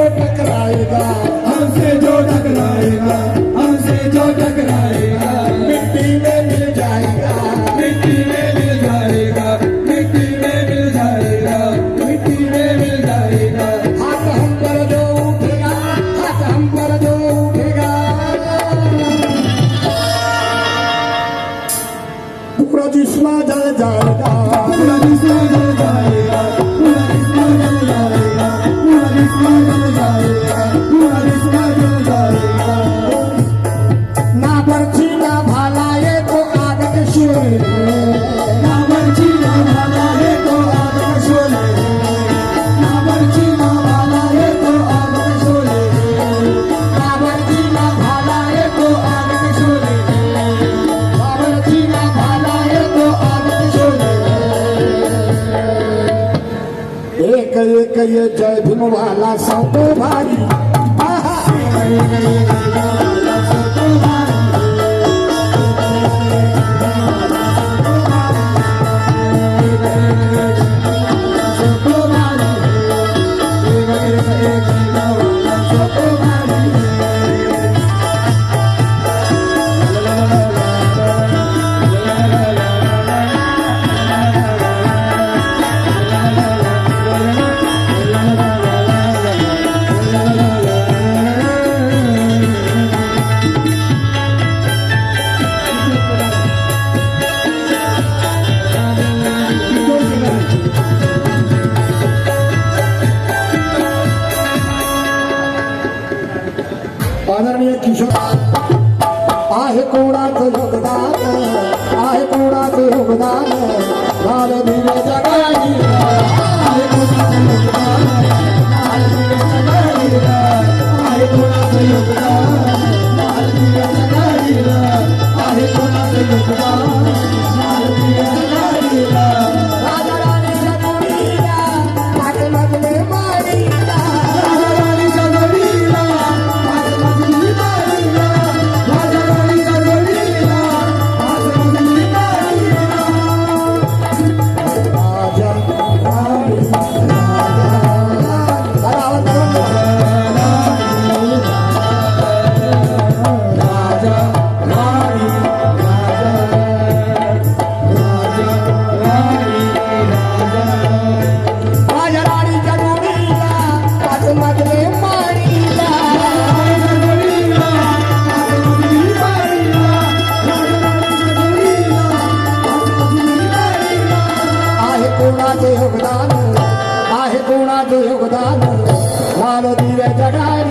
जो टकराएगा, हमसे जो टकराएगा, हमसे जो टकराएगा। मिट्टी में मिल जाएगा, मिट्टी में मिल जाएगा, मिट्टी में मिल जाएगा, मिट्टी में मिल जाएगा। हाथ हम पर जो उठेगा, हाथ हम पर जो उठेगा। पूरा जल जाएगा। पूरा जल जाएगा। না পারছি না ভালায় তো আগে শুনে કહીએ કહીએ જય ભીમવાલા સૌ ભાઈ આહા કહીએ કહીએ જય ભીમવાલા સૌ ભાઈ आहे कोणाचं योगदान आहे कोणाचं योगदान लाल दिवे दिवे जगाई। आहे कोणाचं योगदान लाल दिवे जगाई। आहे कोणाचं योगदान कोणाचे योगदान आहे कोणाचे योगदान? माल दिव्या जगारी